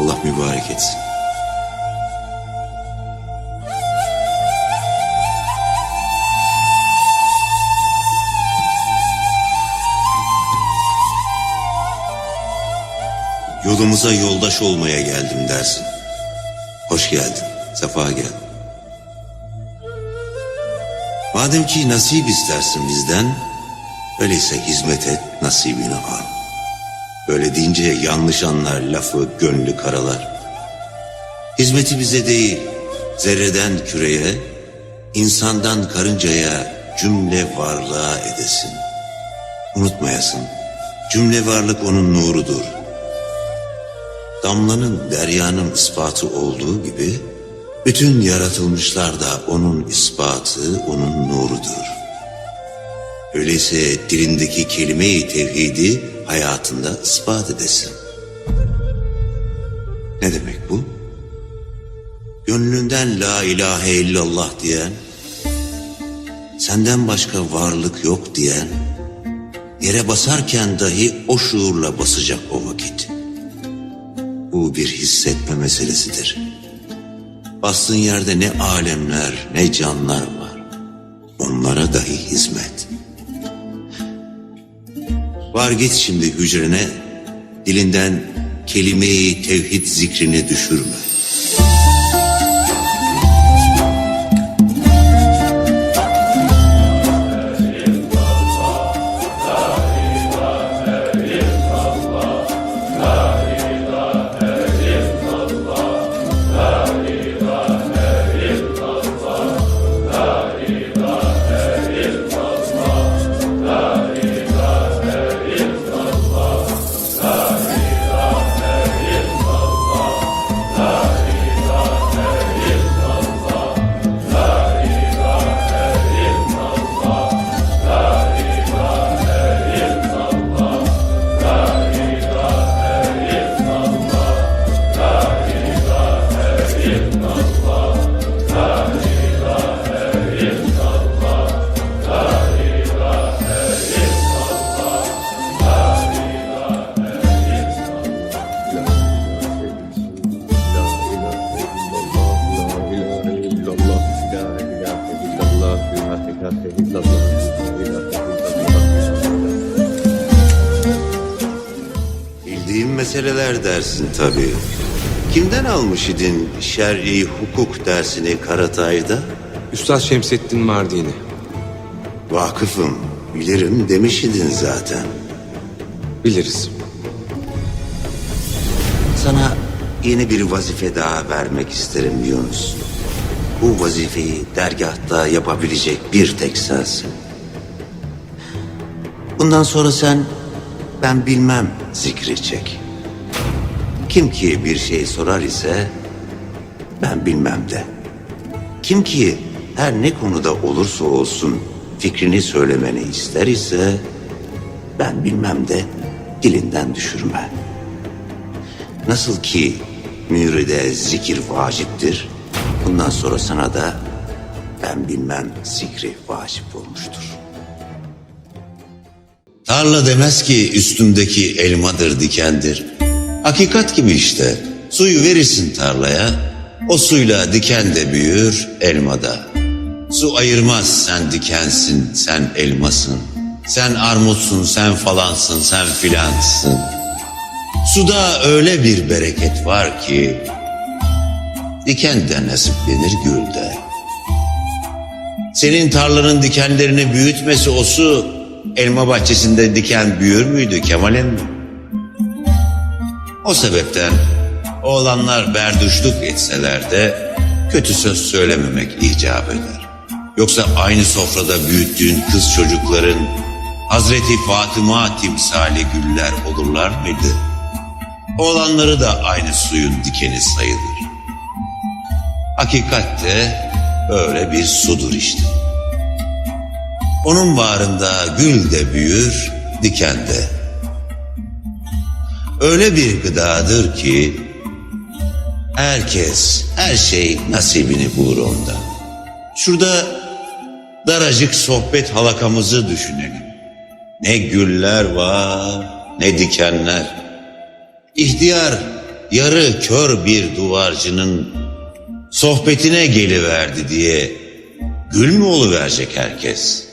Allah mübarek etsin. Yolumuza yoldaş olmaya geldim dersin. Hoş geldin, sefa gel. Madem ki nasip istersin bizden, öyleyse hizmet et, nasibini al. Böyle deyince yanlış anlar lafı, gönlü karalar. Hizmeti bize değil, zerreden küreye, insandan karıncaya cümle varlığa edesin. Unutmayasın, cümle varlık onun nurudur. Damlanın deryanın ispatı olduğu gibi, bütün yaratılmışlar da onun ispatı, onun nurudur. Öyleyse dilindeki kelime-i tevhidi hayatında ispat edesin. Ne demek bu? Gönlünden la ilahe illallah diyen, senden başka varlık yok diyen, yere basarken dahi o şuurla basacak o vakit. Bu bir hissetme meselesidir. Bastığın yerde ne alemler ne canlar var. Onlara dahi hizmet. Var git şimdi hücrene, dilinden kelimeyi tevhid zikrini düşürme. Bildiğim meseleler dersin tabii. Kimden almış idin şer'i hukuk dersini Karatay'da? Üstad Şemsettin Mardini. Vakıfım, bilirim demiş idin zaten. Biliriz. Sana yeni bir vazife daha vermek isterim Yunus. Bu vazifeyi dergahta yapabilecek bir tek sensin. Bundan sonra sen ben bilmem zikri. Kim ki bir şey sorar ise ben bilmem de. Kim ki her ne konuda olursa olsun fikrini söylemeni ister ise ben bilmem de dilinden düşürme. Nasıl ki müride zikir vaciptir, bundan sonra sana da ben bilmem zikri vacip olmuştur. Tarla demez ki üstümdeki elmadır dikendir. Hakikat gibi işte. Suyu verirsin tarlaya, o suyla diken de büyür, elma da. Su ayırmaz sen dikensin, sen elmasın. Sen armutsun, sen falansın, sen filansın. Suda öyle bir bereket var ki diken de nasiplenir gülde. Senin tarlanın dikenlerini büyütmesi o su elma bahçesinde diken büyür müydü Kemal emmi? O sebepten oğlanlar berduşluk etseler de kötü söz söylememek icap eder. Yoksa aynı sofrada büyüttüğün kız çocukların Hazreti Fatıma timsali güller olurlar mıydı? Oğlanları da aynı suyun dikeni sayılır. Hakikat öyle bir sudur işte. Onun bağrında gül de büyür, diken de. Öyle bir gıdadır ki herkes, her şey nasibini bulur onda. Şurada daracık sohbet halakamızı düşünelim. Ne güller var, ne dikenler. İhtiyar yarı kör bir duvarcının sohbetine geliverdi diye gül mü oluverecek herkes?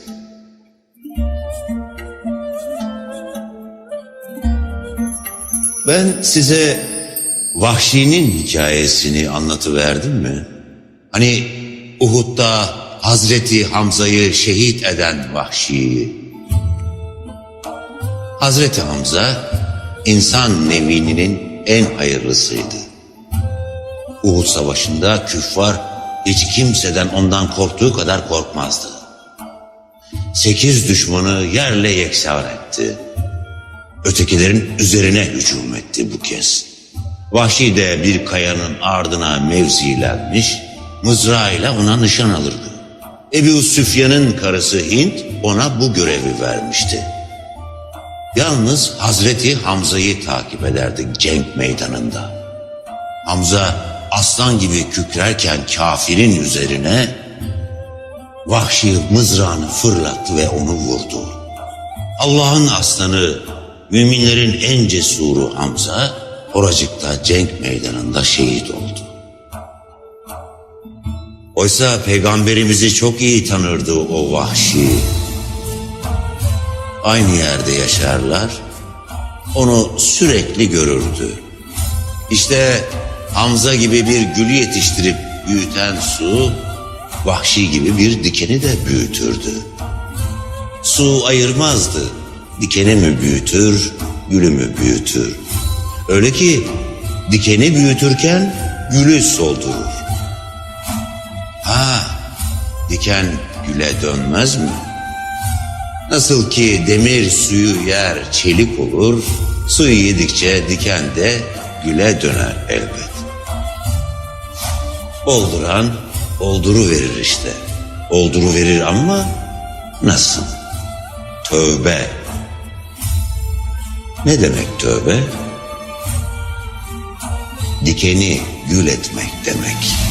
Ben size Vahşi'nin hikayesini anlatıverdim mi? Hani Uhud'da Hazreti Hamza'yı şehit eden Vahşi'yi. Hazreti Hamza insan nevininin en hayırlısıydı. Uhud savaşında küffar hiç kimseden ondan korktuğu kadar korkmazdı. Sekiz düşmanı yerle yeksan etti. Ötekilerin üzerine hücum etti bu kez. Vahşi de bir kayanın ardına mevzilenmiş, mızrağıyla ona nişan alırdı. Ebu Süfyan'ın karısı Hint ona bu görevi vermişti. Yalnız Hazreti Hamza'yı takip ederdi cenk meydanında. Hamza aslan gibi kükrerken kafirin üzerine vahşi mızrağını fırlattı ve onu vurdu. Allah'ın aslanı, müminlerin en cesuru Hamza, oracıkta cenk meydanında şehit oldu. Oysa peygamberimizi çok iyi tanırdı o vahşi. Aynı yerde yaşarlar, onu sürekli görürdü. İşte Hamza gibi bir gülü yetiştirip büyüten su, vahşi gibi bir dikeni de büyütürdü. Su ayırmazdı. Dikeni mi büyütür, gülü mü büyütür? Öyle ki dikeni büyütürken gülü soldurur. Ha, diken güle dönmez mi? Nasıl ki demir suyu yer çelik olur, suyu yedikçe diken de güle döner elbet. Olduran olduru verir işte. Olduru verir ama nasıl? Tövbe. Ne demek tövbe? Dikeni gül etmek demek.